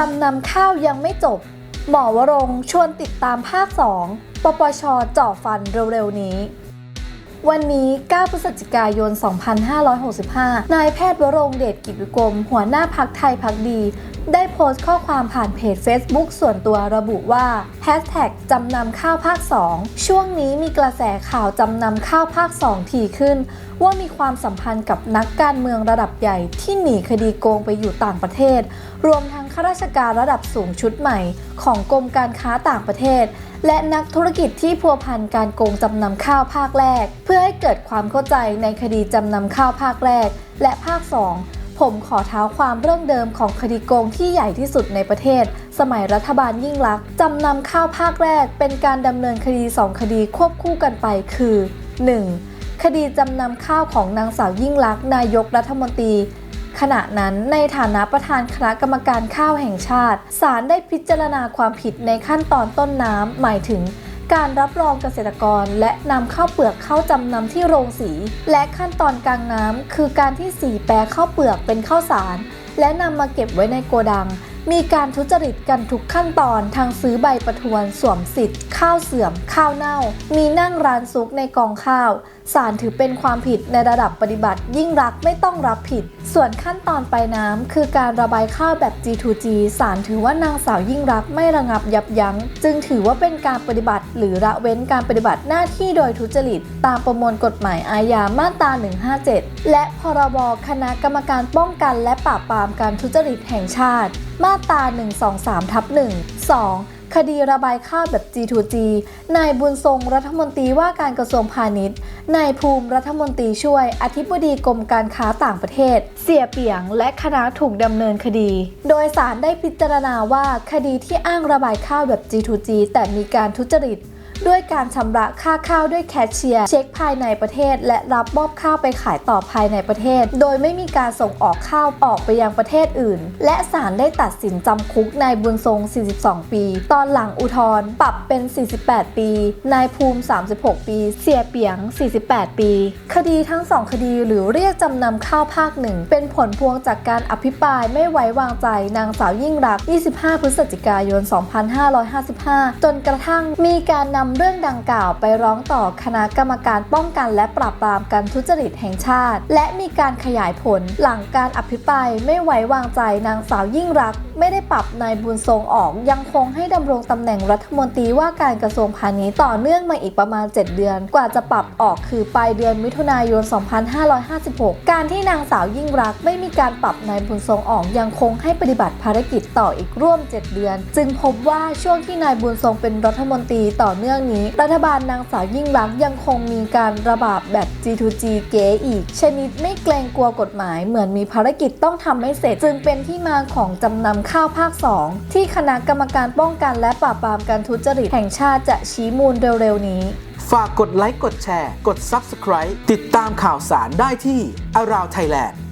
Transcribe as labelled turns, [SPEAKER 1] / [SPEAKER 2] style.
[SPEAKER 1] จำนำข้าวยังไม่จบ หมอวรงชวนติดตามภาค 2 ปปชจ่อฟันเร็วๆนี้ วันนี้ 9 พฤศจิกายน 2565 นายแพทย์วรงเดชกิจวิกรม หัวหน้าพักไทยพักดี ได้โพสต์ข้อความผ่านเพจ Facebook ส่วนตัวระบุว่า Hashtag จำนำข้าวภาค 2 ช่วงนี้มีกระแสข่าวจำนำข้าวภาค 2 ถี่ขึ้น ว่ามีความสัมพันธ์กับนักการเมืองระดับใหญ่ที่หนีคดีโกงไปอยู่ต่างประเทศ รวมทั้ง ข้าราชการระดับสูงชุดใหม่ ของกรมการค้าต่างประเทศ และนักธุรกิจที่พัวพันการโกงจำนำข้าวภาคแรก เพื่อให้เกิดความเข้าใจในคดีจำนำข้าวภาคแรก และภาค 2 ผมขอเท้าความเรื่องเดิมของคดีโกงที่ใหญ่ที่สุดในประเทศ สมัยรัฐบาลยิ่งลักษณ์จำนำข้าวภาคแรก เป็นการดำเนินคดี 2 คดีควบคู่กันไปคือ 1. คดีจำนำข้าวของนางสาวยิ่งลักษณ์นายกรัฐมนตรี ขณะนั้นในฐานะประธานคณะกรรมการข้าวแห่งชาติศาลได้พิจารณาความผิดในขั้นตอนต้นน้ำหมายถึงการรับรองเกษตรกรและนำข้าวเปลือกเข้าจำนำที่โรงสี และขั้นตอนกลางน้ำคือการที่สีแปรข้าวเปลือกเป็นข้าวสาร และนำมาเก็บไว้ในโกดัง มีการทุจริตกันทุกขั้นตอนทางซื้อใบประทวนสวมสิทธิ์ ข้าวเสื่อม ข้าวเน่า มีนั่งร้านซุกในกองข้าวศาลถือเป็นความผิดในระดับปฏิบัติ ยิ่งรักไม่ต้องรับผิด ส่วนขั้นตอนไปน้ำคือการระบายข้าวแบบ G2G ศาลถือว่านางสาวยิ่งรักไม่ระงับยับยั้ง จึงถือว่าเป็นการปฏิบัติ หรือละเว้นการปฏิบัติหน้าที่โดยทุจริต ตามประมวลกฎหมายอาญามาตรา 157 และพรบคณะกรรมการป้องกันและปราบปรามการทุจริตแห่งชาติ มาตรา 123ทับ1 2 คดีระบายข้าวแบบ G2G นายบุญทรงรัฐมนตรีว่าการกระทรวงพาณิชย์ นายภูมิรัฐมนตรีช่วย อธิบดีกรมการค้าต่างประเทศ เสียเปียงและคณะถูกดำเนินคดี โดยสารได้พิจารณาว่าคดีที่อ้างระบายข้าวแบบ G2G แต่มีการทุจริต ด้วยการชำระค่าข้าวด้วยแคชเชียร์เช็คภายในประเทศ และรับมอบข้าวไปขายต่อภายในประเทศ โดยไม่มีการส่งออกข้าวออกไปยังประเทศอื่น และศาลได้ตัดสินจำคุกนายบุญทรง 42 ปี ตอนหลังอุทธรณ์ปรับเป็น 48 ปี นายภูมิ 36 ปี เสียเปียง 48 ปี คดีทั้งสองคดีหรือเรียกจำนำข้าวภาคหนึ่งเป็นผลพวงจากการอภิปรายไม่ไว้วางใจนางสาวยิ่งรัก 25 พฤศจิกายน 2555 จนกระทั่งมีการนำเรื่องดังกล่าวไปร้องต่อคณะกรรมการป้องกันและปราบปรามการทุจริตแห่งชาติ และมีการขยายผลหลังการอภิปรายไม่ไว้วางใจนางสาวยิ่งรัก ไม่ได้ปรับนายบุญทรงออก ยังคงให้ดำรงตำแหน่งรัฐมนตรีว่าการกระทรวงพาณิชย์ต่อเนื่องมาอีกประมาณ 7 เดือน กว่าจะปรับออกคือปลายเดือนมิถุนายน 2556 การที่นางสาวยิ่งรัก ไม่มีการปรับนายบุญทรงออก ยังคงให้ปฏิบัติภารกิจต่ออีกร่วม 7 เดือน จึงพบว่าช่วงที่นายบุญทรงเป็นรัฐมนตรีต่อเนื่องนี้ รัฐบาลนางสาวยิ่งรักษณ์ยังคงมีการระบาดแบบ G2G เก๋อีก ชนิดไม่เกรงกลัวกฎหมาย เหมือนมีภารกิจต้องทำให้เสร็จ จึงเป็นที่มาของจำนำข้าวภาค 2 ที่คณะกรรมการป้องกันและปราบปรามการทุจริตแห่งชาติจะชี้มูลเร็วๆนี้
[SPEAKER 2] ฝากกดไลค์กดแชร์ กด Subscribe ติดตามข่าวสารได้ที่ Around Thailand